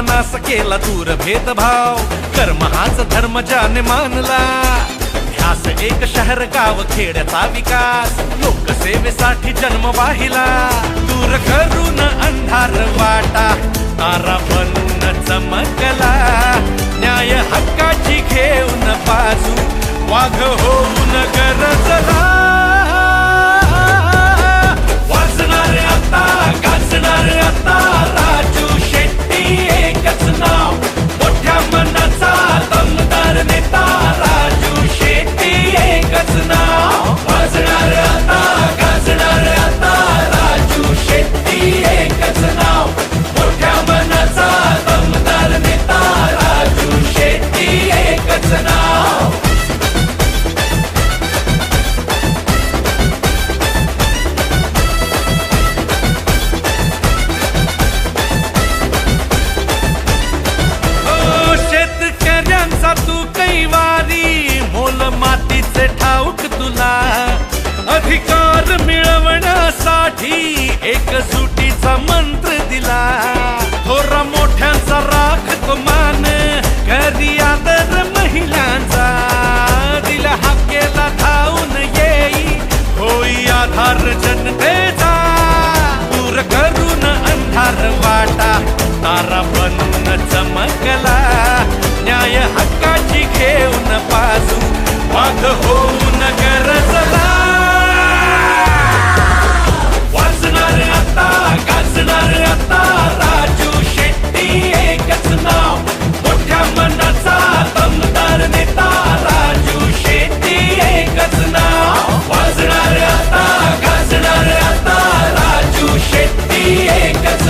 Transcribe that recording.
मनास केला दूर भेदभाव. कर्म हाच धर्म ज्याने मानला. ध्यास एक शहर गाव खेड्याचा विकास. लोकसेवेसाठी जन्म वाहिला. दूर करून अंधार वाटा. तारा बनून चमकला न्याय हक्काची घेऊन बाजू. वाघ हो साठी एकजुटीचा मंत्र दिला. थोरा मोठ्यांचा राखतो मान घरी आदर महिलांचा. दिला हाकेला धावून येई होई आधार जनतेचा. दूर करून अंधार वाटा तारा बनून चमकला. राजू शेट्टी एकच नाव. मोठ्या मनाचा राजू शेट्टी एकच नाव. वाजणार आता राजू शेट्टी एकच